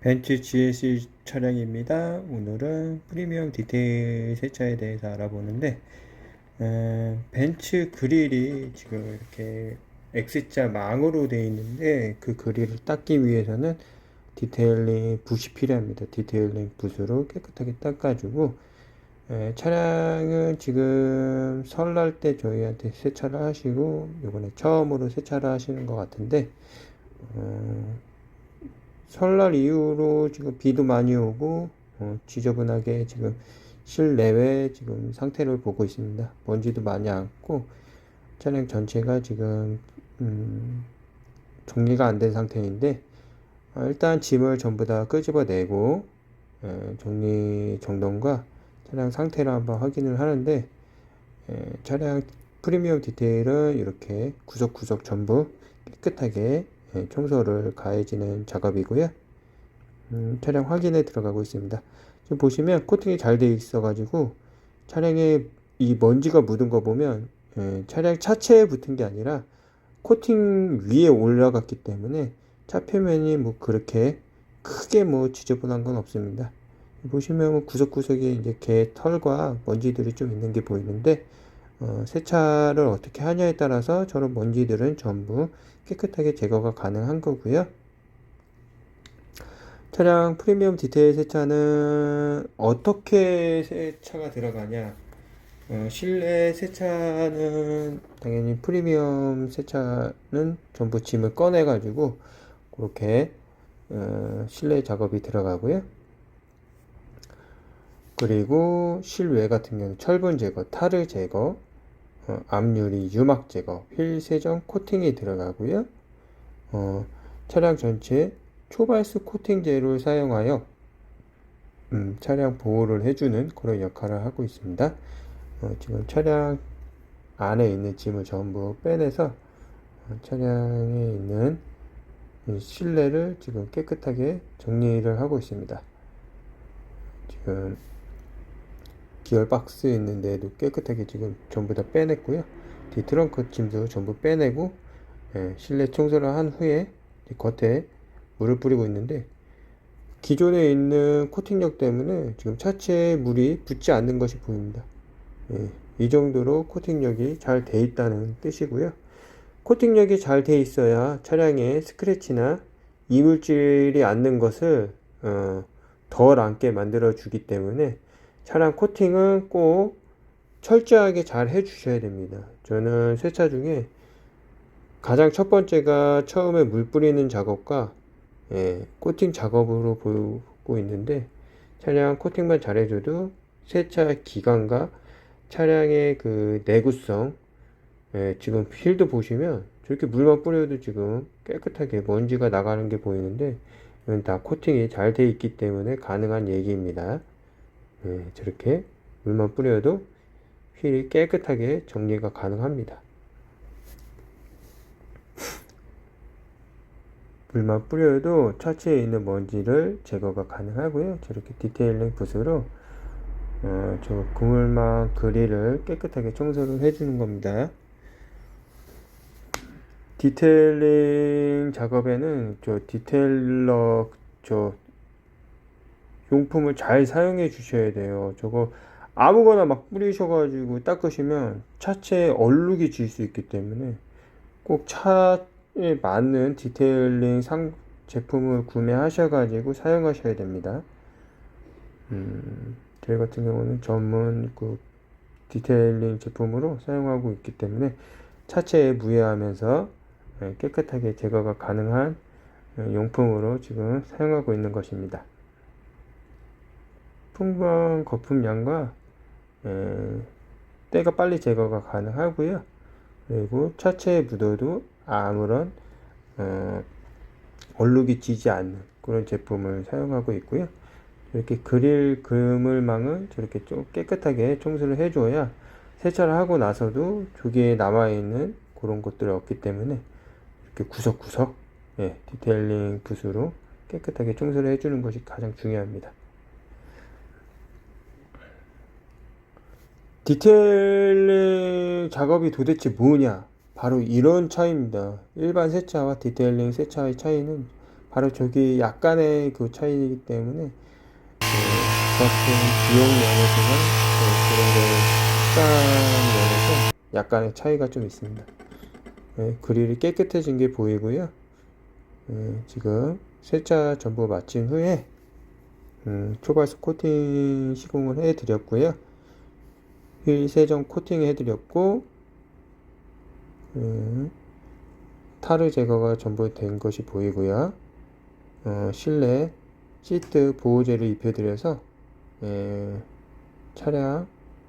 벤츠 GSE 차량입니다. 오늘은 프리미엄 디테일 세차에 대해서 알아보는데 어, 벤츠 그릴이 지금 이렇게 X자 망으로 되어 있는데 그 그릴을 닦기 위해서는 디테일링 붓이 필요합니다. 디테일링 붓으로 깨끗하게 닦아주고 에, 차량은 지금 설날 때 저희한테 세차를 하시고 이번에 처음으로 세차를 하시는 것 같은데 어, 설날 이후로 지금 비도 많이 오고 어, 지저분하게 지금 실내외 지금 상태를 보고 있습니다. 먼지도 많이 앉고 차량 전체가 지금 음, 정리가 안 된 상태인데 어, 일단 짐을 전부 다 끄집어내고 에, 정리 정돈과 차량 상태를 한번 확인을 하는데 에, 차량 프리미엄 디테일은 이렇게 구석구석 전부 깨끗하게 예, 청소를 가해지는 작업이고요. 음, 차량 확인에 들어가고 있습니다. 지금 보시면 코팅이 잘 되어 있어 가지고 차량에 이 먼지가 묻은 거 보면 예, 차량 차체에 붙은 게 아니라 코팅 위에 올라갔기 때문에 차 표면이 뭐 그렇게 크게 뭐 지저분한 건 없습니다. 보시면 뭐 구석구석에 이제 개 털과 먼지들이 좀 있는 게 보이는데 어, 세차를 어떻게 하냐에 따라서 저런 먼지들은 전부 깨끗하게 제거가 가능한 거고요. 차량 프리미엄 디테일 세차는 어떻게 세차가 들어가냐? 어, 실내 세차는 당연히 프리미엄 세차는 전부 짐을 꺼내 가지고 그렇게 어, 실내 작업이 들어가고요. 그리고 실외 같은 경우는 철분 제거, 타르 제거, 어, 앞유리 유막 제거, 휠 세정 코팅이 들어가고요. 어, 차량 전체에 초발스 코팅제를 사용하여 음, 차량 보호를 해주는 그런 역할을 하고 있습니다. 어, 지금 차량 안에 있는 짐을 전부 빼내서 어, 차량에 있는 이 실내를 지금 깨끗하게 정리를 하고 있습니다. 지금 기어 박스에 있는 데도 깨끗하게 지금 전부 다 빼냈고요. 뒤 트렁크 짐도 전부 빼내고 예, 실내 청소를 한 후에 겉에 물을 뿌리고 있는데 기존에 있는 코팅력 때문에 지금 차체에 물이 붙지 않는 것이 보입니다. 예, 이 정도로 코팅력이 잘 돼 있다는 뜻이고요. 코팅력이 잘 돼 있어야 차량에 스크래치나 이물질이 앉는 것을 어, 덜 앉게 만들어 주기 때문에 차량 코팅은 꼭 철저하게 잘 해주셔야 됩니다. 저는 세차 중에 가장 첫 번째가 처음에 물 뿌리는 작업과 예, 코팅 작업으로 보고 있는데 차량 코팅만 잘해줘도 세차 기간과 차량의 그 내구성 예, 지금 휠도 보시면 저렇게 물만 뿌려도 지금 깨끗하게 먼지가 나가는 게 보이는데 이건 다 코팅이 잘 돼 있기 때문에 가능한 얘기입니다. 예, 저렇게 물만 뿌려도 휠이 깨끗하게 정리가 가능합니다. 물만 뿌려도 차체에 있는 먼지를 제거가 가능하고요. 저렇게 디테일링 붓으로 어, 저 그물망 그릴을 깨끗하게 청소를 해주는 겁니다. 디테일링 작업에는 저 디테일러 저 용품을 잘 사용해 주셔야 돼요. 저거 아무거나 막 뿌리셔가지고 닦으시면 차체에 얼룩이 질 수 있기 때문에 꼭 차에 맞는 디테일링 상 제품을 구매하셔가지고 사용하셔야 됩니다. 음, 저희 같은 경우는 전문 그 디테일링 제품으로 사용하고 있기 때문에 차체에 무해하면서 예, 깨끗하게 제거가 가능한 예, 용품으로 지금 사용하고 있는 것입니다. 풍부한 거품량과 에, 때가 빨리 제거가 가능하고요. 그리고 차체에 묻어도 아무런 어, 얼룩이 지지 않는 그런 제품을 사용하고 있고요. 이렇게 그릴 그물망을 저렇게 좀 깨끗하게 청소를 해줘야 세차를 하고 나서도 조기에 남아있는 그런 것들이 없기 때문에 이렇게 구석구석 예, 디테일링 붓으로 깨끗하게 청소를 해주는 것이 가장 중요합니다. 디테일링 작업이 도대체 뭐냐? 바로 이런 차이입니다. 일반 세차와 디테일링 세차의 차이는 바로 저기 약간의 그 차이이기 때문에 그 같은 비용 면에서는 그 그런 거 시간 면에서 약간의 차이가 좀 있습니다. 네, 그릴이 깨끗해진 게 보이고요. 네, 지금 세차 전부 마친 후에 음, 초발석 코팅 시공을 해드렸고요. 휠 세정 코팅 해드렸고 음, 타르 제거가 전부 된 것이 보이고요. 어, 실내 시트 보호제를 입혀드려서 예, 차량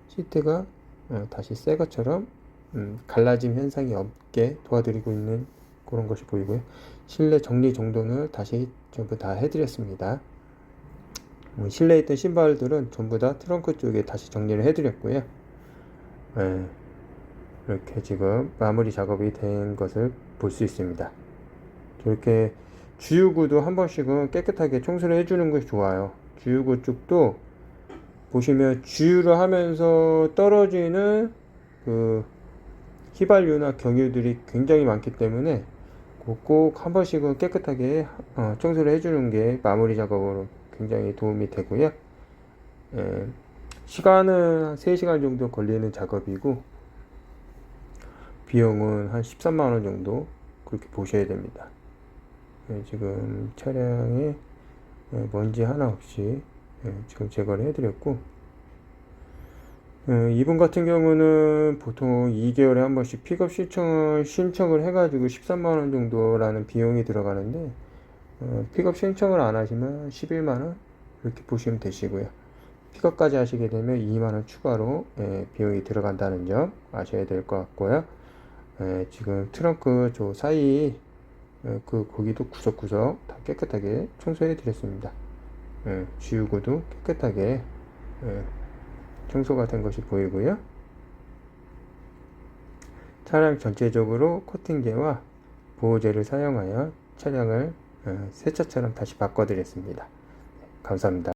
시트가 어, 다시 새 것처럼 음, 갈라짐 현상이 없게 도와드리고 있는 그런 것이 보이고요. 실내 정리 정돈을 다시 전부 다 해드렸습니다. 음, 실내에 있던 신발들은 전부 다 트렁크 쪽에 다시 정리를 해드렸고요. 예, 이렇게 지금 마무리 작업이 된 것을 볼 수 있습니다. 이렇게 주유구도 한 번씩은 깨끗하게 청소를 해주는 것이 좋아요. 주유구 쪽도 보시면 주유를 하면서 떨어지는 그 휘발유나 경유들이 굉장히 많기 때문에 꼭 한 번씩은 깨끗하게 어, 청소를 해주는 게 마무리 작업으로 굉장히 도움이 되고요. 예, 시간은 한 3시간 정도 걸리는 작업이고 비용은 한 13만원 정도 그렇게 보셔야 됩니다. 예, 지금 차량에 예, 먼지 하나 없이 예, 지금 제거를 해드렸고 어, 이분 같은 경우는 보통 2개월에 한 번씩 픽업 신청을 신청을 해가지고 13만원 정도라는 비용이 들어가는데 어, 픽업 신청을 안 하시면 11만원 이렇게 보시면 되시고요. 픽업까지 하시게 되면 2만원 추가로 예, 비용이 들어간다는 점 아셔야 될 것 같고요. 예, 지금 트렁크 저 사이 예, 그 거기도 구석구석 다 깨끗하게 청소해 드렸습니다. 예, 지우고도 깨끗하게 예, 청소가 된 것이 보이고요. 차량 전체적으로 코팅제와 보호제를 사용하여 차량을 어, 새 차처럼 다시 바꿔드렸습니다. 감사합니다.